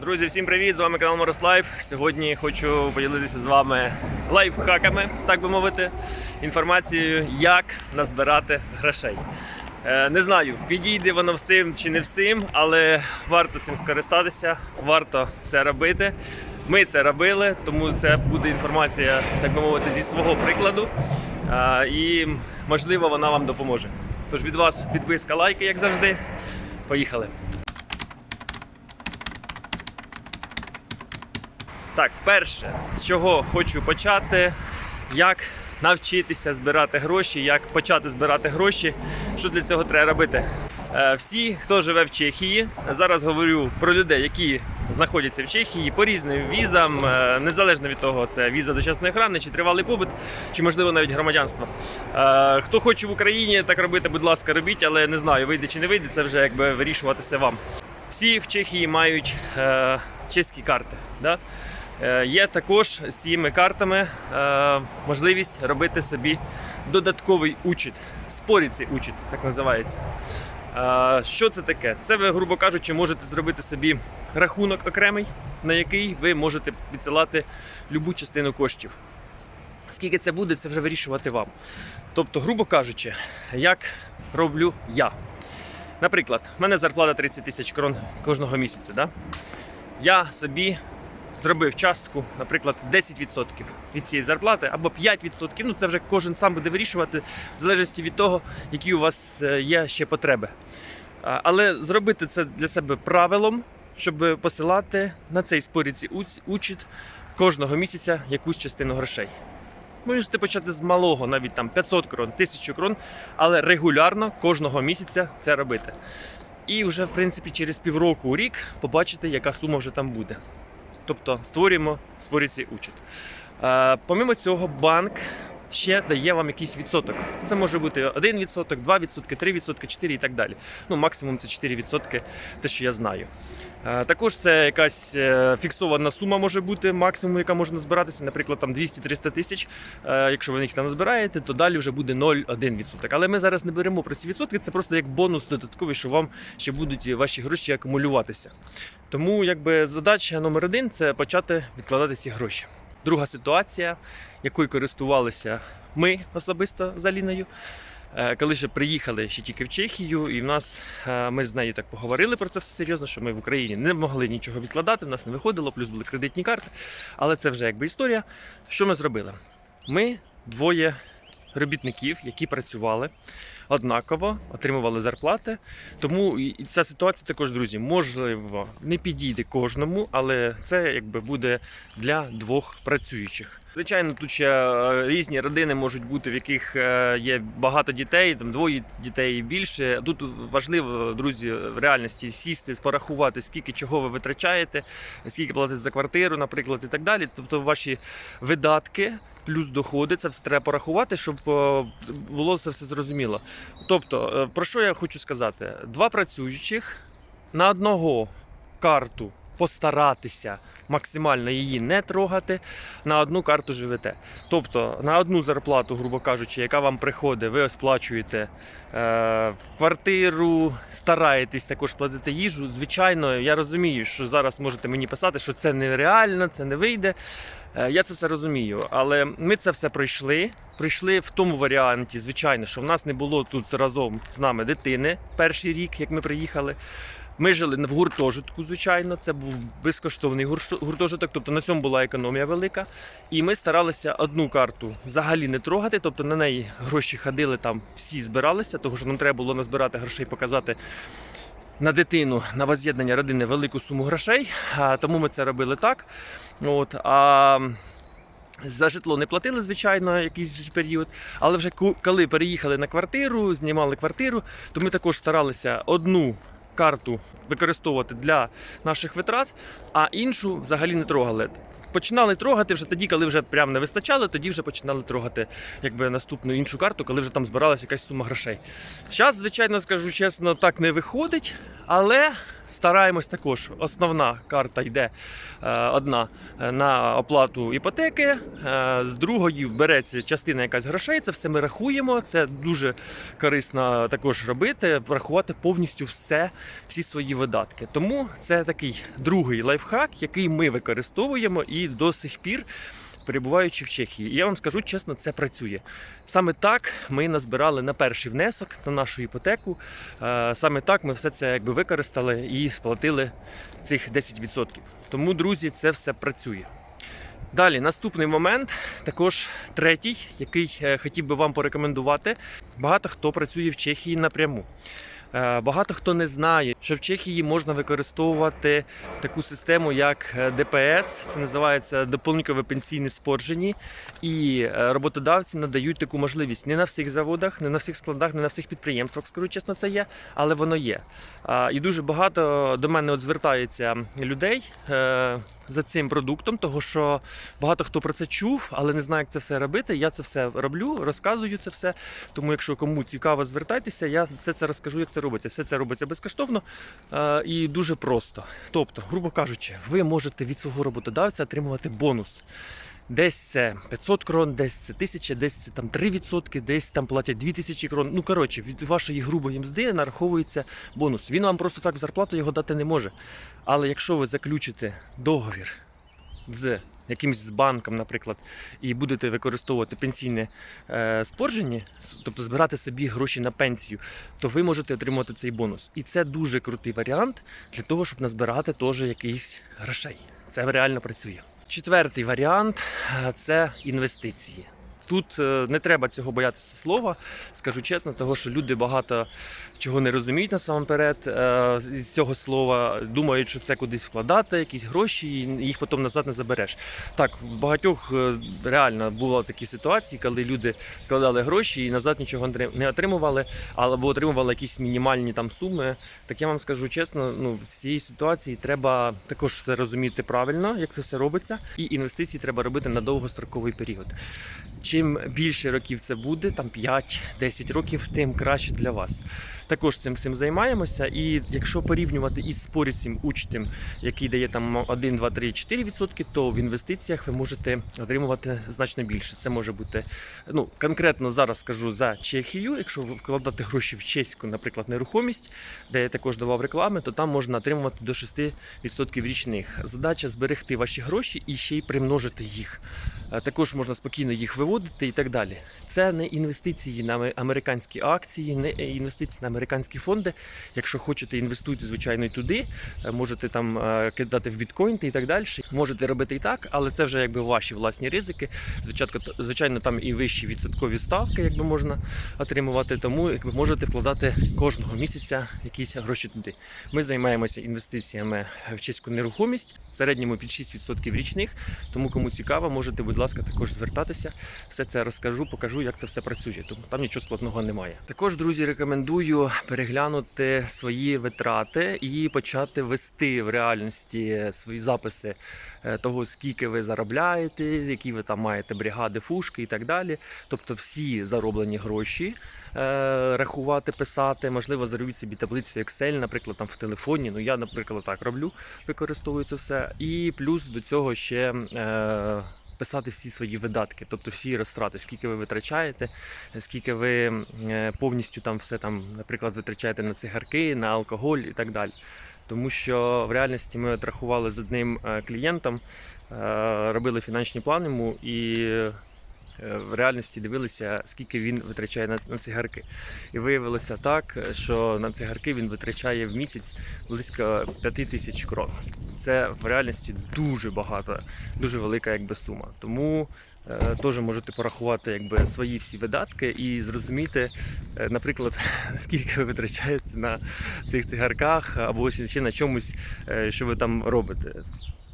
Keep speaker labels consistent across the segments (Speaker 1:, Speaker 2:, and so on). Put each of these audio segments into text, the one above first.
Speaker 1: Друзі, всім привіт! З вами канал Мороз Лайф. Сьогодні хочу поділитися з вами лайфхаками, так би мовити, інформацією, як назбирати грошей. Е, Не знаю, підійде воно всім чи не всім, але варто цим скористатися, варто це робити. Ми це робили, тому це буде інформація, так би мовити, зі свого прикладу. Е, І можливо вона вам допоможе. Тож від вас підписка, лайки, як завжди. Поїхали! Так, перше, з чого хочу почати, як навчитися збирати гроші, як почати збирати гроші. Що для цього треба робити? Е, Всі, хто живе в Чехії, зараз говорю про людей, які знаходяться в Чехії по різним візам, е, незалежно від того, це віза дочасної охорони, чи тривалий побут, чи можливо навіть громадянство. Е, Хто хоче в Україні так робити, будь ласка, робіть, але не знаю, вийде чи не вийде, це вже якби вирішуватися вам. Всі в Чехії мають чеські карти. Да? Е, Є також з цими картами е, можливість робити собі додатковий учит. Споріці учит, так називається. Е, Що це таке? Це ви, грубо кажучи, можете зробити собі рахунок окремий, на який ви можете відсилати любу частину коштів. Скільки це буде, це вже вирішувати вам. Тобто, грубо кажучи, як роблю я. Наприклад, в мене зарплата 30 тисяч крон кожного місяця. Да? Я собі зробив частку, наприклад, 10% від цієї зарплати або 5%. Ну це вже кожен сам буде вирішувати, в залежності від того, які у вас е, є ще потреби. Але зробити це для себе правилом, щоб посилати на цей споріці учит кожного місяця якусь частину грошей. Можете почати з малого, навіть там 500 крон, 1000 крон, але регулярно кожного місяця це робити. І вже, в принципі, через півроку рік побачите, яка сума вже там буде. Тобто створюємо створюється учет. Помимо цього, банк ще дає вам якийсь відсоток. Це може бути 1%, 2%, 3%, 4% і так далі. Ну, максимум це 4%, те, що я знаю. Е, Також це якась е, фіксована сума може бути, максимум, яка може збиратися, наприклад, там 200-300 тисяч. Е, Якщо ви їх там збираєте, то далі вже буде 0,1%. Але ми зараз не беремо про ці відсотки, це просто як бонус додатковий, що вам ще будуть ваші гроші акумулюватися. Тому якби задача номер один це почати відкладати ці гроші. Друга ситуація, якою користувалися ми особисто з Аліною. е, Коли ще приїхали ще тільки в Чехію, і в нас е, ми з нею так поговорили про це все серйозно, що ми в Україні не могли нічого відкладати, в нас не виходило, плюс були кредитні карти. Але це вже якби історія. Що ми зробили? Ми двоє робітників, які працювали однаково, отримували зарплати. Тому і ця ситуація також, друзі, можливо, не підійде кожному, але це якби буде для двох працюючих. Звичайно, тут ще е, різні родини можуть бути, в яких е, є багато дітей, там двоє дітей і більше. Тут важливо, друзі, в реальності сісти, порахувати, скільки чого ви витрачаєте, скільки платите за квартиру, наприклад, і так далі. Тобто ваші видатки. Плюс доходи, це все треба порахувати, щоб е, було це все зрозуміло. Тобто, про що я хочу сказати? Два працюючих на одного карту постаратися максимально її не трогати, на одну карту живете. Тобто на одну зарплату, грубо кажучи, яка вам приходить, ви сплачуєте е, квартиру, стараєтесь також платити їжу. Звичайно, я розумію, що зараз можете мені писати, що це нереально, це не вийде. Е, Я це все розумію, але ми це все пройшли. Прийшли в тому варіанті, звичайно, що в нас не було тут разом з нами дитини перший рік, як ми приїхали. Ми жили в гуртожитку, звичайно, це був безкоштовний гуртожиток, тобто на цьому була економія велика. І ми старалися одну карту взагалі не трогати, тобто на неї гроші ходили там, всі збиралися, тому що нам треба було назбирати грошей, показати на дитину на воз'єднання родини велику суму грошей. А, тому ми це робили так. От, а за житло не платили, звичайно, якийсь період. Але вже коли переїхали на квартиру, знімали квартиру, то ми також старалися одну карту використовувати для наших витрат, а іншу взагалі не трогали. Починали трогати вже тоді, коли вже прям не вистачало, тоді вже починали трогати якби наступну іншу карту, коли вже там збиралася якась сума грошей. Зараз, звичайно, скажу чесно, так не виходить, але стараємось також. Основна карта йде е, одна е, на оплату іпотеки, е, з другої береться частина якась грошей. Це все ми рахуємо. Це дуже корисно також робити, врахувати повністю все, всі свої видатки. Тому це такий другий лайфхак, який ми використовуємо і до сих пір. Перебуваючи в Чехії, І я вам скажу чесно, це працює. Саме так ми назбирали на перший внесок на нашу іпотеку. Е, Саме так ми все це якби використали і сплатили цих 10%. Тому, друзі, це все працює. Далі, наступний момент, також третій, який е, хотів би вам порекомендувати. Багато хто працює в Чехії напряму. Е, Багато хто не знає, що в Чехії можна використовувати таку систему, як е, ДПС, це називається дополнікове пенсійне спорження. І е, роботодавці надають таку можливість не на всіх заводах, не на всіх складах, не на всіх підприємствах, скажу чесно, це є, але воно є. І дуже багато до мене от звертається людей за цим продуктом, того що багато хто про це чув, але не знає, як це все робити. Я це все роблю, розказую це все. Тому, якщо кому цікаво, звертайтеся, я все це розкажу, як це робиться. Все це робиться безкоштовно е, і дуже просто. Тобто, грубо кажучи, ви можете від свого роботодавця отримувати бонус. Десь це 500 крон, десь це 1000, десь це там 3%, десь там платять 2000 крон. Ну коротше, від вашої грубої мзди нараховується бонус. Він вам просто так в зарплату його дати не може. Але якщо ви заключите договір з якимось з банком, наприклад, і будете використовувати пенсійне е, спорження, тобто збирати собі гроші на пенсію, то ви можете отримати цей бонус. І це дуже крутий варіант для того, щоб назбирати теж якийсь грошей. Це реально працює. Четвертий варіант е, це інвестиції. Тут е, не треба цього боятися слова, скажу чесно, того що люди багато чого не розуміють насамперед е, з цього слова, думають, що це кудись вкладати, якісь гроші, і їх потім назад не забереш. Так, в багатьох е, реально було такі ситуації, коли люди вкладали гроші і назад нічого не отримували, або отримували якісь мінімальні там суми. Так я вам скажу чесно, ну в цій ситуації треба також все розуміти правильно, як це все робиться, і інвестиції треба робити на довгостроковий період. Чим більше років це буде, там 5-10 років, тим краще для вас. Також цим всім займаємося. І якщо порівнювати із споріцем учтем, який дає там 1, 2, 3, 4 відсотки, то в інвестиціях ви можете отримувати значно більше. Це може бути ну конкретно зараз скажу за Чехію. Якщо ви вкладати гроші в чеську, наприклад, нерухомість, де я також давав реклами, то там можна отримувати до 6% річних. Задача зберегти ваші гроші і ще й примножити їх. Е, Також можна спокійно їх виводити і так далі. Це не інвестиції на американські акції, не е, інвестиції на американські фонди. Якщо хочете, інвестуйте звичайно і туди. Е, Можете там е, кидати в біткоін і так далі. Можете робити і так, але це вже якби ваші власні ризики. Звичайно, звичайно, там і вищі відсоткові ставки, якби можна отримувати. Тому якби можете вкладати кожного місяця якісь гроші туди. Ми займаємося інвестиціями в чеську нерухомість в середньому під 6% річних. Тому кому цікаво, можете, будь ласка, також звертатися. Все це розкажу, покажу, як це все працює. Тому там нічого складного немає. Також, друзі, рекомендую переглянути свої витрати і почати вести в реальності свої записи е, того, скільки ви заробляєте, які ви там маєте бригади, фушки і так далі. Тобто всі зароблені гроші е, рахувати, писати. Можливо, заробіть собі таблицю Excel, наприклад, там в телефоні. Ну я, наприклад, так роблю, використовую це все. І плюс до цього ще. Е, Писати всі свої видатки, тобто всі розтрати, скільки ви витрачаєте, скільки ви е, повністю там все там, наприклад, витрачаєте на цигарки, на алкоголь і так далі. Тому що в реальності ми рахували з одним е, клієнтом, е, робили фінансні плани йому і в реальності дивилися, скільки він витрачає на, цигарки. І виявилося так, що на цигарки він витрачає в місяць близько 5 тисяч крон. Це в реальності дуже багато, дуже велика якби сума. Тому е, теж можете порахувати якби свої всі видатки і зрозуміти, е, наприклад, скільки ви витрачаєте на цих цигарках або ще на чомусь, е, що ви там робите.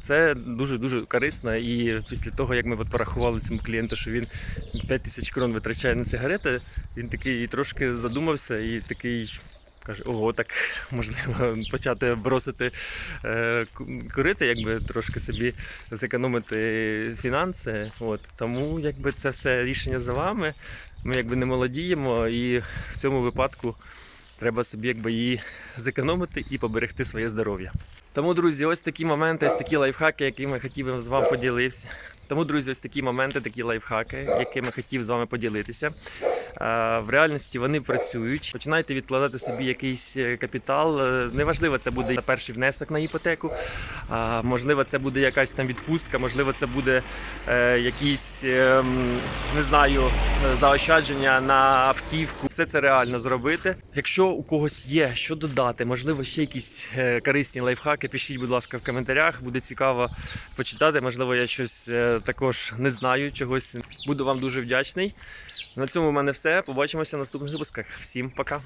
Speaker 1: Це дуже дуже корисно. І після того, як ми от порахували цьому клієнту, що він 5 тисяч крон витрачає на цигарети, він такий трошки задумався і такий. Каже, ого, так можливо почати бросити е, курити, якби трошки собі зекономити фінанси. От тому, якби це все рішення за вами. Ми якби не молодіємо, і в цьому випадку треба собі якби її зекономити і поберегти своє здоров'я. Тому, друзі, ось такі моменти, ось такі лайфхаки, якими хотів з вами поділився. Тому, друзі, ось такі моменти, такі лайфхаки, якими хотів з вами поділитися. Е, В реальності вони працюють. Починайте відкладати собі якийсь е, капітал. Е, Неважливо, це буде перший внесок на іпотеку. Можливо, це буде якась там відпустка, можливо, це буде якісь ем, не знаю заощадження на автівку. Все це реально зробити. Якщо у когось є що додати, можливо, ще якісь корисні лайфхаки, пишіть, будь ласка, в коментарях. Буде цікаво почитати. Можливо, я щось також не знаю, чогось. Буду вам дуже вдячний. На цьому в мене все. Побачимося в наступних випусках. Всім пока.